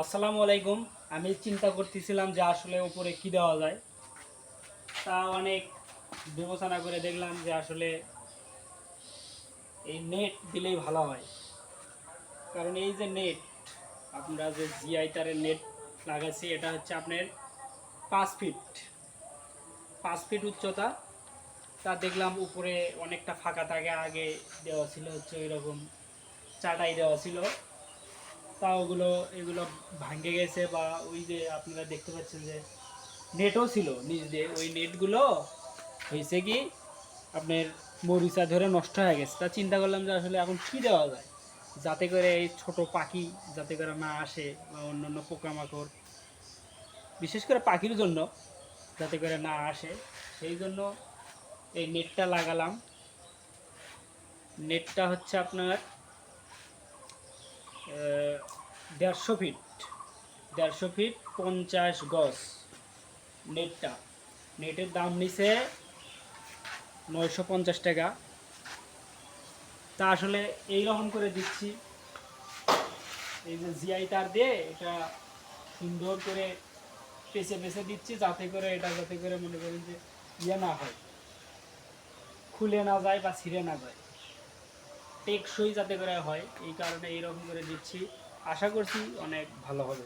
আসসালামু আলাইকুম। আমি চিন্তা করতেছিলাম যে আসলে উপরে কি দেওয়া যায়। তা অনেক বিবেচনা করে দেখলাম যে আসলে এই নেট দিলেই ভালো হয়। কারণ এই যে নেট আমরা যে জিআই তারের নেট লাগাচ্ছি এটা হচ্ছে আপনার পাঁচ ফিট পাঁচ ফিট উচ্চতা। তা দেখলাম উপরে অনেকটা ফাঁকা থাকে, আগে দেওয়া ছিল হচ্ছে ওই রকম চাটাই দেওয়া ছিল। তা এগুলো ভাঙে গেছে বা ওই যে আপনারা দেখতে পাচ্ছেন যে নেটও ছিল নিচ দিয়ে। ওই নেটগুলো হয়েছে কি আপনার মরিচা ধরে নষ্ট হয়ে গেছে। তা চিন্তা করলাম যে আসলে এখন কী দেওয়া যায়? যাতে করে এই ছোট পাখি যাতে করে না আসে বা অন্যান্য পোকামাকড়। বিশেষ করে পাখির জন্য যাতে করে না আসে। সেই জন্য এই নেটটা লাগালাম। নেটটা হচ্ছে আপনার দেড়শো ফিট দেড়শো ফিট পঞ্চাশ গজ নেটটা। নেটের দাম নিছে নয়শো পঞ্চাশ টাকা। তা আসলে এই রকম করে দিচ্ছি। এই যে জিআই তার দিয়ে এটা সুন্দর করে পেঁচে পেঁচে দিচ্ছি যাতে করে এটা যাতে করে মনে করেন যে ইয়ে না হয়, খুলে না যায় বা ছিঁড়ে না যায়। টেকসই যাতে করে হয়, এই কারণে এইরকম করে দিচ্ছি। আশা করছি অনেক ভালো হবে।